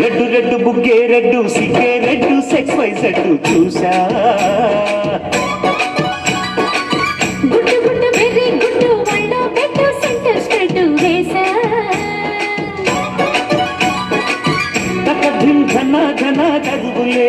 Red red బుక్కే red సిగ్గే red sex wise red చూసా. ధన చదువులే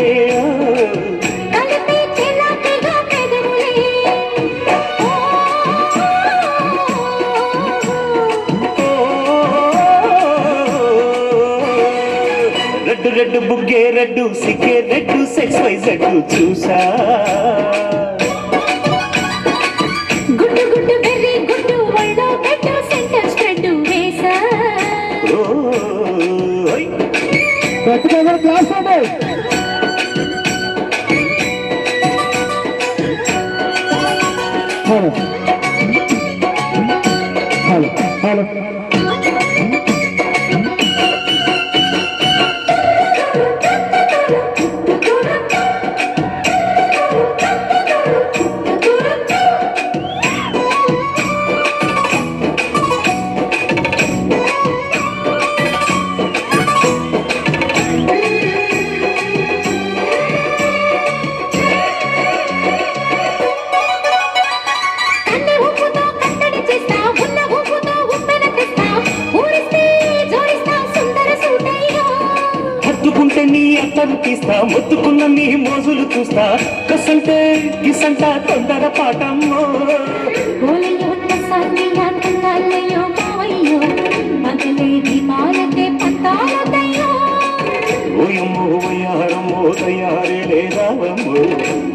రెడ్డు బుగ్గే రెడ్డు సిగ్గే రెడ్డు సెక్స్ వైజెడ్ చూసా. నీ అట్టలు తీస్తా మొత్తుకున్న నీ మోజులు చూస్తా. కసంటే కిసంట తొందర పాటమ్మో. తయారే లేదావమ్మో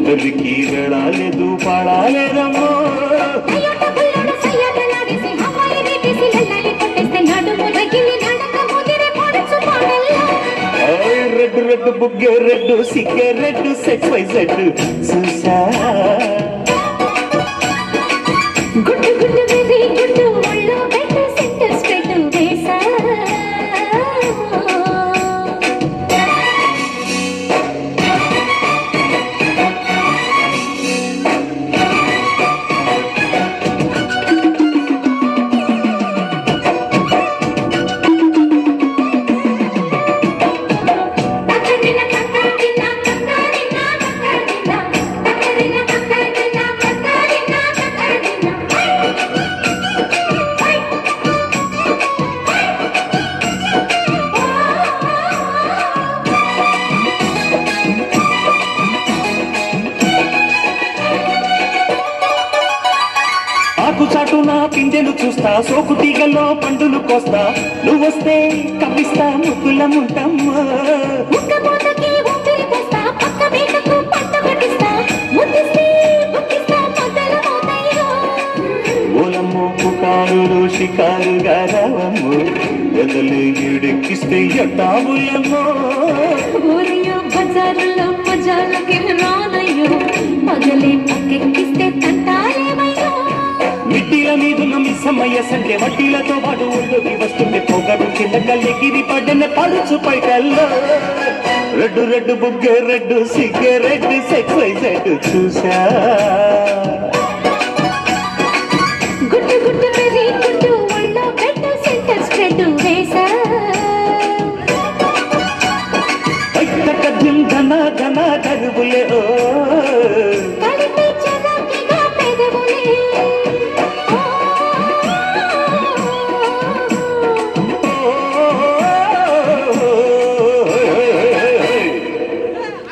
తల్లికి వెళ్ళాలేదు పాడాలేదమ్మో. రెడ్డు బుగ్గే రెడ్డు సిగ్గే రెడ్డు సెక్స్ వై సెట్ చూసా కోస్తా సోకు తీగలో పండులు కోస్తా. నువ్వొస్తే కప్పిస్తా ముగ్గుల ముంటమ్మా షికారుగా రావమ్ము ఎదలు ఎడెక్కిస్తే ఎట్టావులమ్మో ఊరయ్యో బజారులో బజార్లకి రానయ్యో పగలే పక్కెక్కిస్తే తంట మిస్సమ్మయ్య సంటే వడ్డీలతో పాటు ఒళ్ళోకి వస్తుంది పొగరు చిల్లకల్ ఎగిరి పడ్డన పడుచు పైటల్లో. రెడ్డు రెడ్డు బుగ్గే రెడ్డు సిగ్గే రెడ్డు సెక్స్ వైజెడ్ చూసా గుడ్డు గుడ్డు వెర్రి గుడ్డు ఒళ్ళో పెట్టు సెంటర్ స్ప్రెడ్ వేసా కద్యం ధన ధన కరువులే ఓ